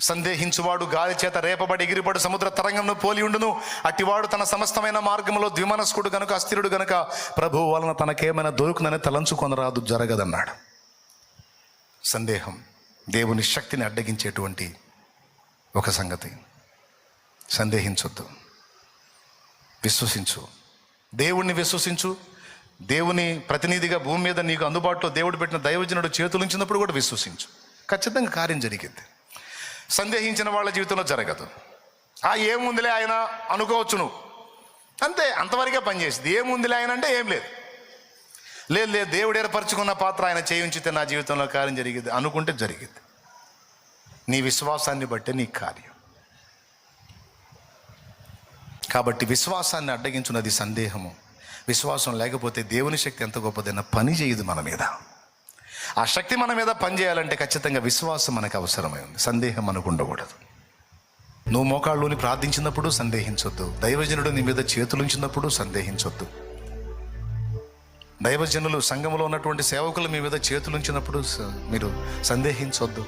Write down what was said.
సందేహించువాడు గాలి చేత రేపబడి ఎగిరిపడు సముద్ర తరంగంను పోలి ఉండును. అట్టివాడు తన సమస్తమైన మార్గంలో ద్విమనస్కుడు గనుక అస్థిరుడు గనుక ప్రభువు వలన తనకేమైనా దొరుకునని తలంచుకొనరాదు జరగదన్నాడు. సందేహం దేవుని శక్తిని అడ్డగించేటువంటి ఒక సంగతి. సందేహించొద్దు. విశ్వసించు. దేవుణ్ణి విశ్వసించు. దేవుని ప్రతినిధిగా భూమి మీద నీకు అందుబాటులో దేవుడు పెట్టిన దైవజనుడు చేతులుంచినప్పుడు కూడా విశ్వసించు. ఖచ్చితంగా కార్యం జరిగింది. సందేహించిన వాళ్ళ జీవితంలో జరగదు. ఆ ఏముందిలే ఆయన అనుకోవచ్చు నువ్వు అంతే అంతవరకే పనిచేసింది. ఏముందిలే ఆయన అంటే ఏం లేదు. లేదు లేదు దేవుడు ఏర్పరచుకున్న పాత్ర ఆయన చేయించితే నా జీవితంలో కార్యం జరిగింది అనుకుంటే జరిగింది. నీ విశ్వాసాన్ని బట్టే నీ కార్యం. కాబట్టి విశ్వాసాన్ని అడ్డగించున్నది సందేహము. విశ్వాసం లేకపోతే దేవుని శక్తి ఎంత గొప్పదైనా పని చేయదు మన మీద. ఆ శక్తి మన మీద పని చేయాలంటే ఖచ్చితంగా విశ్వాసం మనకు అవసరమై ఉంది. సందేహం మనకు ఉండకూడదు. నువ్వు మోకాళ్ళుని ప్రార్థించినప్పుడు సందేహించొద్దు. దైవజనుడు నీ మీద చేతులుంచినప్పుడు సందేహించొద్దు. దైవజనులు సంఘంలో ఉన్నటువంటి సేవకులు మీ మీద చేతులుంచినప్పుడు మీరు సందేహించొద్దు.